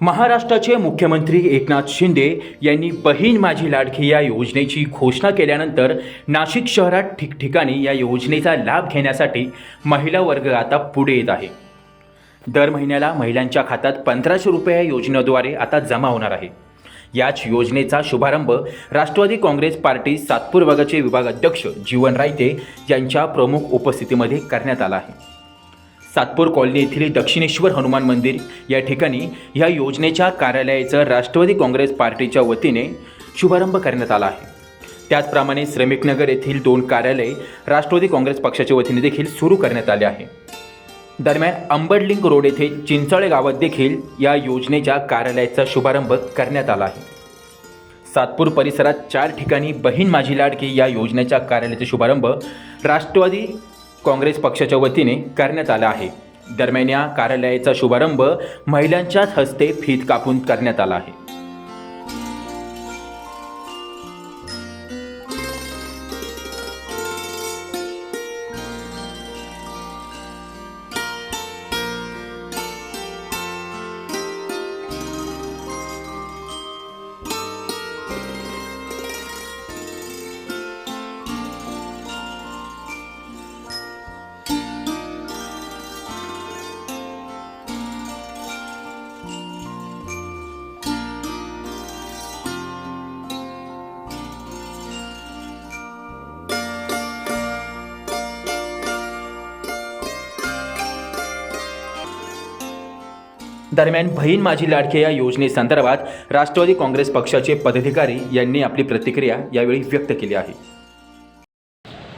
महाराष्ट्राचे मुख्यमंत्री एकनाथ शिंदे यांनी बहीण माझी लाडकी या योजनेची घोषणा केल्यानंतर नाशिक शहरात ठिकठिकाणी या योजनेचा लाभ घेण्यासाठी महिला वर्ग आता पुढे येत आहे. दर महिन्याला महिलांच्या खात्यात पंधराशे रुपये या योजनेद्वारे आता जमा होणार आहे. याच योजनेचा शुभारंभ राष्ट्रवादी काँग्रेस पार्टी सातपूर विभागाचे विभाग अध्यक्ष जीवन रायते यांच्या प्रमुख उपस्थितीमध्ये करण्यात आला आहे. सातपूर कॉलनी येथील दक्षिणेश्वर हनुमान मंदिर या ठिकाणी या योजनेच्या कार्यालयाचं राष्ट्रवादी काँग्रेस पार्टीच्या वतीने शुभारंभ करण्यात आला आहे. त्याचप्रमाणे श्रमिकनगर येथील दोन कार्यालय राष्ट्रवादी काँग्रेस पक्षाच्या वतीने देखील सुरू करण्यात आले आहे. दरम्यान अंबडलिंग रोड येथे चिंचाळे गावात देखील या योजनेच्या कार्यालयाचा शुभारंभ करण्यात आला आहे. सातपूर परिसरात चार ठिकाणी बहीण माझी लाडकी या योजनेच्या कार्यालयाचा शुभारंभ राष्ट्रवादी काँग्रेस पक्षाच्या वतीने करण्यात आला आहे. दरम्यान या कार्यालयाचा शुभारंभ महिलांच्याच हस्ते फीत कापून करण्यात आला आहे. दरम्यान बहीण माझी लाडके या योजनेसंदर्भात राष्ट्रवादी काँग्रेस पक्षाचे पदाधिकारी यांनी आपली प्रतिक्रिया यावेळी व्यक्त केली आहे.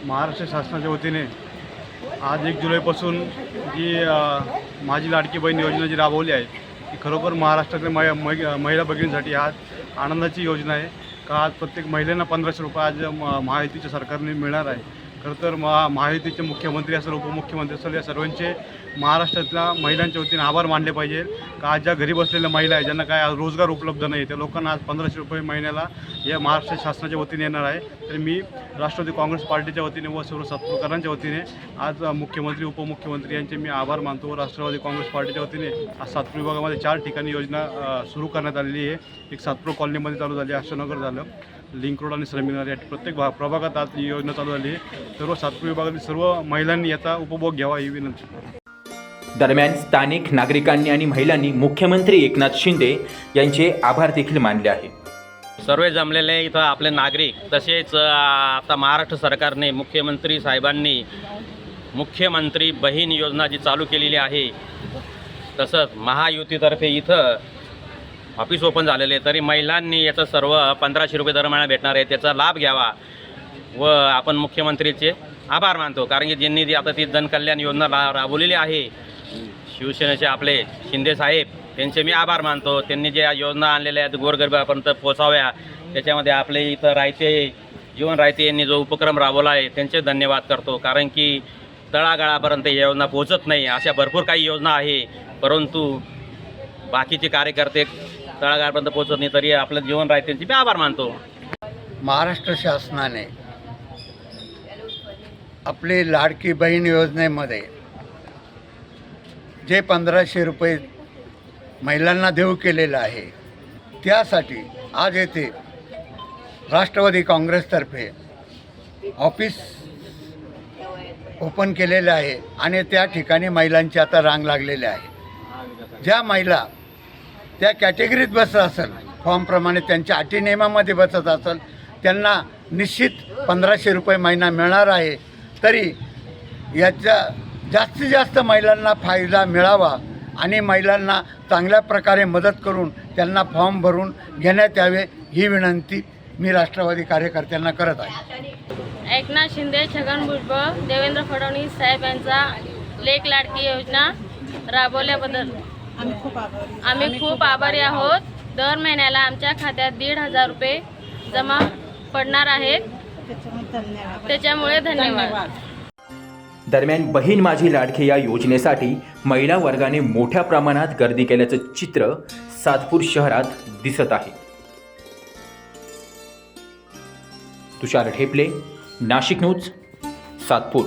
महाराष्ट्र शासनाच्या वतीने आज एक जुलैपासून जी माझी लाडकी बहीण योजना जी राबवली आहे ती खरोखर महाराष्ट्रातल्या महि मै- महिला भगिनींसाठी आज आनंदाची योजना आहे. का आज प्रत्येक महिलांना पंधराशे रुपये आज म- महायुतीच्या सरकारने मिळणार आहे. खरं तर महा महायुतीचे मुख्यमंत्री असेल उपमुख्यमंत्री असेल या सर्वांचे महाराष्ट्रातल्या महिलांच्या वतीने आभार मानले पाहिजे. का आज ज्या घरी बसलेल्या महिला आहे ज्यांना काय आज रोजगार उपलब्ध नाही त्या लोकांना आज पंधराशे रुपये महिन्याला या महाराष्ट्र शासनाच्या वतीने येणार आहे. तर मी राष्ट्रवादी काँग्रेस पार्टीच्या वतीने व सर्व सत्पुरकरांच्या वतीने आज मुख्यमंत्री उपमुख्यमंत्री यांचे मी आभार मानतो. व राष्ट्रवादी काँग्रेस पार्टीच्या वतीने आज सातपूर विभागामध्ये चार ठिकाणी योजना सुरू करण्यात आलेली आहे. एक सातपूर कॉलनीमध्ये चालू झाली अशोकनगर झालं. लिंक रोड आणि श्रमिनगर या प्रत्येक भाग प्रभागात आज ही योजना चालू झाली आहे. सर्व सातपूर विभागातील सर्व महिलांनी याचा उपभोग घ्यावा ही विनंती. दरम्यान स्थानिक नागरिकांनी आणि महिलांनी मुख्यमंत्री एकनाथ शिंदे यांचे आभार देखील मानले आहे. सर्व जमलेले इथं आपले नागरिक तसेच आता महाराष्ट्र सरकारने मुख्यमंत्री साहेबांनी मुख्यमंत्री बहीण योजना जी चालू केलेली आहे तसंच महायुतीतर्फे इथं ऑफिस ओपन झालेले तरी महिलांनी याचं सर्व पंधराशे रुपये दरम्यान भेटणार आहे त्याचा लाभ घ्यावा. व आपण मुख्यमंत्रीचे आभार मानतो कारण की ज्यांनी जी आता ती जनकल्याण योजना रा राबवलेली आहे शिवसेनेचे आपले शिंदे साहेब त्यांचे मी आभार मानतो. त्यांनी ज्या योजना आणलेल्या आहेत गोरगरिबापर्यंत पोचाव्या त्याच्यामध्ये आपले इथं रायते जीवन रायते यांनी जो उपक्रम राबवला आहे त्यांचे धन्यवाद करतो. कारण की तळागाळापर्यंत ही योजना पोचत नाही अशा भरपूर काही योजना आहे परंतु बाकीचे कार्यकर्ते तळागाळापर्यंत पोचत नाही तरी आपलं जीवन रायतेंचे मी आभार मानतो. महाराष्ट्र शासनाने आपली लाडकी बहीण योजनेमध्ये जे पंधराशे रुपये महिलांना देऊ केलेलं आहे त्यासाठी आज येथे राष्ट्रवादी काँग्रेसतर्फे ऑफिस ओपन केलेले आहे आणि त्या ठिकाणी महिलांची आता रांग लागलेली आहे. ज्या महिला त्या कॅटेगरीत बसत असेल फॉर्मप्रमाणे त्यांच्या अटी नियमामध्ये बसत असेल त्यांना निश्चित पंधराशे रुपये महिना मिळणार आहे. तरी याच्या जास्तीत जास्त महिलांना फायदा मिळावा आणि महिलांना चांगल्या प्रकारे मदत करून त्यांना फॉर्म भरून घेण्यात यावे ही विनंती मी राष्ट्रवादी कार्यकर्त्यांना करत आहे. एकनाथ शिंदे छगन भुजबळ देवेंद्र फडणवीस साहेब यांचा लेख लाडकी योजना राबवल्याबद्दल. आम्ही खूप आभारी आहोत. दर महिन्याला आमच्या खात्यात दीड हजार रुपये जमा पडणार आहेत. त्याच्यामुळे धन्यवाद. दरम्यान बहीण माझी लाडकी या योजनेसाठी महिला वर्गाने मोठ्या प्रमाणात गर्दी केल्याचं चित्र सातपूर शहरात दिसत आहे. तुषार ढेपले नाशिक न्यूज सातपूर.